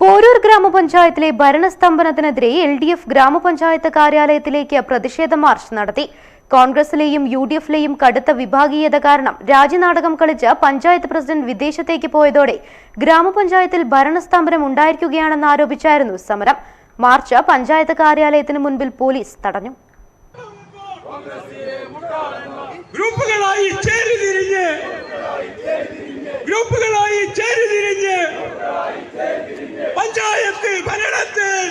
Poroor ഗ്രാമപഞ്ചായത്തിലെ ഭരണസ്തംഭനത്തിനെതിരെ L D F ഗ്രാമപഞ്ചായത്ത് കാര്യാലയത്തിലേക്ക് പ്രതിഷേധ മാർച്ച് നടത്തി. കോൺഗ്രസിലെയും യു ഡി എഫിലെയും കടുത്ത വിഭാഗീയത കാരണം രാജ്യനാടകം കളിച്ച് പഞ്ചായത്ത് പ്രസിഡന്റ് വിദേശത്തേക്ക് പോയതോടെ ഗ്രാമപഞ്ചായത്തിൽ ഭരണസ്തംഭനം ഉണ്ടായിരിക്കുകയാണെന്ന് ആരോപിച്ചായിരുന്നു സമരം. മാർച്ച് പഞ്ചായത്ത് കാര്യാലയത്തിന് മുൻപിൽ പോലീസ് തടഞ്ഞു. ഗ്രൂപ്പുകളായി ചേരിതിരിഞ്ഞ് പഞ്ചായത്ത് ഭരണത്തിൽ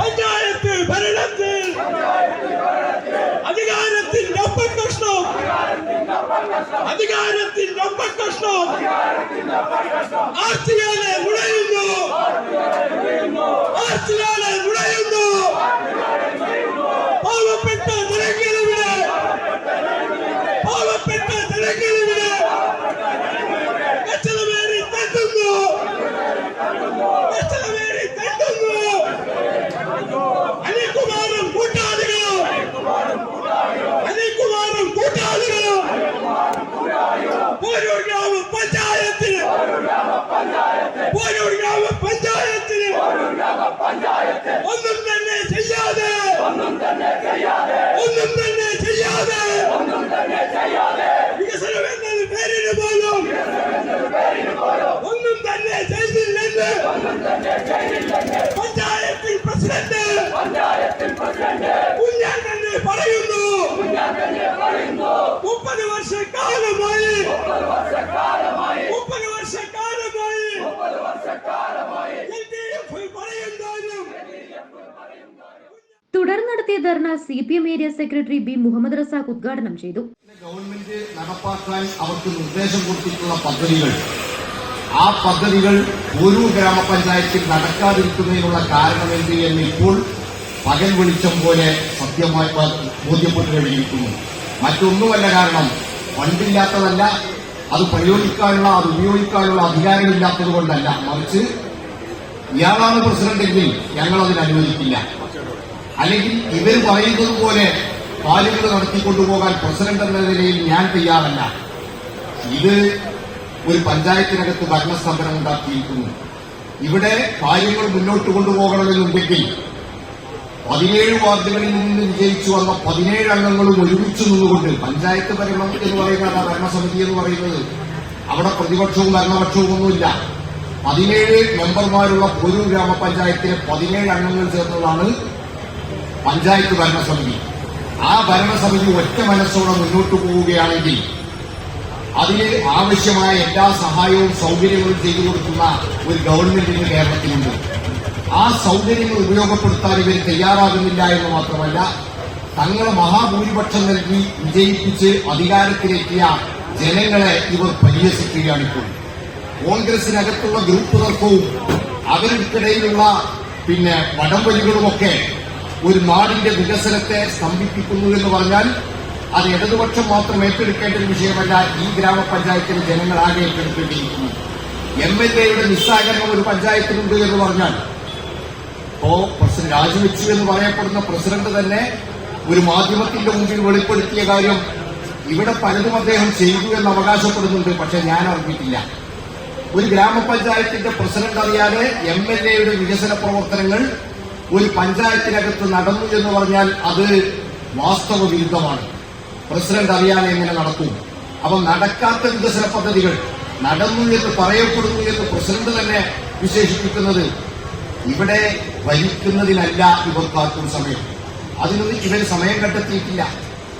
പഞ്ചായത്ത് ഭരണത്തിൽ അധികാരത്തിന്റെ ഒപ്പക്കഷ്ണം അധികാരത്തിന്റെ ഒപ്പക്കഷ്ണം ആർത്തിയാലെ നുഴയുന്നു പോരൂർ ഗ്രാമ പഞ്ചായത്തിന് ഒന്നും തന്നെ ചെയ്യാതെ ഒന്നും തന്നെ ചെയ്യാതെ വികസനം എന്നത് പേരിന് പോലും ഒന്നും തന്നെ ചെയ്തില്ലെന്ന് പഞ്ചായത്തിൽ പ്രസിഡന്റ് കുഞ്ഞാൻ നടത്തിയ ധർണ C P M area secretary B Muhammad Razak ഉദ്ഘാടനം ചെയ്തു. ഗവൺമെന്റ് നടപ്പാക്കാൻ അവർക്ക് നിർദ്ദേശം കൊടുത്തിട്ടുള്ള പദ്ധതികൾ. ആ പദ്ധതികൾ ഒരു ഗ്രാമപഞ്ചായത്തിൽ നടക്കാതിരിക്കുന്നതിനുള്ള കാരണം എന്ത് എന്ന് ഇപ്പോൾ പകൽ വെളിച്ചം പോലെ സത്യമായി ബോധ്യപ്പെട്ടു കഴിഞ്ഞിരിക്കുന്നു. മറ്റൊന്നുമല്ല കാരണം ഫണ്ടില്ലാത്തതല്ല അത് പ്രയോഗിക്കാനുള്ള അത് ഉപയോഗിക്കാനുള്ള അധികാരമില്ലാത്തത് കൊണ്ടല്ല മറിച്ച് ഇയാളാണ് പ്രസിഡന്റെങ്കിൽ ഞങ്ങൾ അതിന് അനുവദിക്കില്ല. അല്ലെങ്കിൽ ഇവർ പറയുന്നത് പോലെ കാര്യങ്ങൾ നടത്തിക്കൊണ്ടുപോകാൻ പ്രസിഡന്റ് എന്ന നിലയിൽ ഞാൻ തയ്യാറല്ല. ഇത് ഒരു പഞ്ചായത്തിനകത്ത് ഭരണസ്തംഭനം ഉണ്ടാക്കിയിരിക്കുന്നു. ഇവിടെ കാര്യങ്ങൾ മുന്നോട്ട് കൊണ്ടുപോകണമെന്നുണ്ടെങ്കിൽ പതിനേഴ് വാർഡുകളിൽ നിന്ന് വിജയിച്ചു വന്ന പതിനേഴ് അംഗങ്ങളും ഒരുമിച്ച് നിന്നുകൊണ്ട് പഞ്ചായത്ത് ഭരണം എന്ന് പറയുന്നത് ഭരണസമിതി എന്ന് പറയുന്നത്. അവിടെ പ്രതിപക്ഷവും ഭരണപക്ഷവും ഒന്നുമില്ല. പതിനേഴ് മെമ്പർമാരുള്ള ഒരു ഗ്രാമപഞ്ചായത്തിലെ പതിനേഴ് അംഗങ്ങൾ ചേർന്നതാണ് പഞ്ചായത്ത് ഭരണസമിതി. ആ ഭരണസമിതി ഒറ്റ മനസ്സോടെ മുന്നോട്ട് പോവുകയാണെങ്കിൽ അതിന് ആവശ്യമായ എല്ലാ സഹായവും സൗകര്യങ്ങളും ചെയ്തു കൊടുക്കുന്ന ഒരു ഗവൺമെന്റിന് കേരളത്തിലുണ്ട്. ആ സൗകര്യങ്ങൾ ഉപയോഗപ്പെടുത്താൻ ഇവർ തയ്യാറാകുന്നില്ല എന്ന് മാത്രമല്ല തങ്ങളെ മഹാഭൂരിപക്ഷം നൽകി വിജയിപ്പിച്ച് അധികാരത്തിലെത്തിയ ജനങ്ങളെ ഇവർ പരിഹസിക്കുകയാണ് ഇപ്പോൾ. കോൺഗ്രസിനകത്തുള്ള ഗ്രൂപ്പ് തർക്കവും അവർക്കിടയിലുള്ള പിന്നെ വടംവലികളുമൊക്കെ ഒരു നാടിന്റെ വികസനത്തെ സ്തംഭിപ്പിക്കുന്നു എന്ന് പറഞ്ഞാൽ അത് ഇടതുപക്ഷം മാത്രം ഏറ്റെടുക്കേണ്ട ഒരു വിഷയമല്ല ഈ ഗ്രാമപഞ്ചായത്തിലെ ജനങ്ങൾ ആകെ ഏറ്റെടുക്കേണ്ടിയിരിക്കുന്നു. എം എൽ എയുടെ നിസ്സഹകരണം ഒരു പഞ്ചായത്തിലുണ്ട് എന്ന് പറഞ്ഞാൽ ഇപ്പോ പ്രസിഡന്റ് രാജിവെച്ചു എന്ന് പറയപ്പെടുന്ന പ്രസിഡന്റ് തന്നെ ഒരു മാധ്യമത്തിന്റെ മുമ്പിൽ വെളിപ്പെടുത്തിയ കാര്യം ഇവിടെ പലതും അദ്ദേഹം ചെയ്തു എന്ന് അവകാശപ്പെടുന്നുണ്ട് പക്ഷെ ഞാൻ അറിഞ്ഞിട്ടില്ല. ഒരു ഗ്രാമപഞ്ചായത്തിന്റെ പ്രസിഡന്റ് അറിയാതെ എം എൽ എയുടെ വികസന പ്രവർത്തനങ്ങൾ ഒരു പഞ്ചായത്തിനകത്ത് നടന്നു എന്ന് പറഞ്ഞാൽ അത് വാസ്തവ വിരുദ്ധമാണ് പ്രസിഡന്റ് അറിയാതെ എങ്ങനെ നടക്കും? അപ്പം നടക്കാത്ത വികസന പദ്ധതികൾ നടന്നു എന്ന് പറയപ്പെടുന്നു എന്ന് പ്രസിഡന്റ് തന്നെ വിശേഷിപ്പിക്കുന്നത് ഇവിടെ ഭരിക്കുന്നതിനല്ല ഇവർക്കാർക്കും സമയം. അതിനൊന്നും ഇവർ സമയം കണ്ടെത്തിയിട്ടില്ല.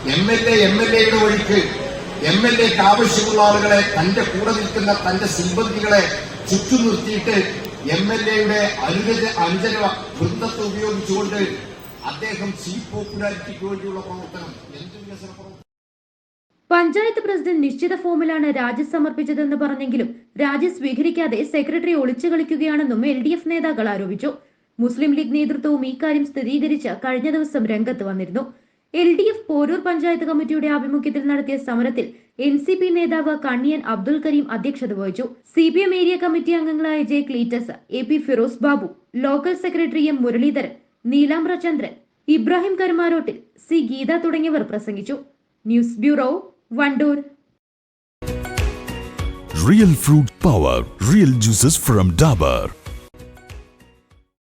M L A M L എയുടെ വഴിക്ക് എം എൽ എക്ക് ആവശ്യമുള്ള ആളുകളെ തന്റെ കൂടെ നിൽക്കുന്ന തന്റെ സിബന്ധികളെ ചുറ്റും നിർത്തിയിട്ട് എം എൽ എയുടെ അനുരജ അനുജന വൃന്ദത്തെ ഉപയോഗിച്ചുകൊണ്ട് അദ്ദേഹം സീ പോപ്പുലാരിറ്റിക്ക് വേണ്ടിയുള്ള പ്രവർത്തനം എന്ത് വികസന പ്രവർത്തനം? പഞ്ചായത്ത് പ്രസിഡന്റ് നിശ്ചിത ഫോമിലാണ് രാജി സമർപ്പിച്ചതെന്ന് പറഞ്ഞെങ്കിലും രാജി സ്വീകരിക്കാതെ സെക്രട്ടറി ഒളിച്ചു കളിക്കുകയാണെന്നും എൽ ഡി എഫ് നേതാക്കൾ ആരോപിച്ചു. മുസ്ലിം ലീഗ് നേതൃത്വവും ഇക്കാര്യം സ്ഥിരീകരിച്ച് കഴിഞ്ഞ ദിവസം രംഗത്ത് വന്നിരുന്നു. L D F Poroor panchayat കമ്മിറ്റിയുടെ ആഭിമുഖ്യത്തിൽ നടത്തിയ സമരത്തിൽ എൻ സി പി നേതാവ് കണ്ണിയൻ അബ്ദുൽ കരീം അധ്യക്ഷത വഹിച്ചു. C P M area committee അംഗങ്ങളായ J Cleetus A P Firoz Babu local secretary M Muraleedharan Neelambra Chandran Ibrahim Karumarottil C Geetha തുടങ്ങിയവർ പ്രസംഗിച്ചു. News bureau Wandoor. Real fruit power real juices from Dabur.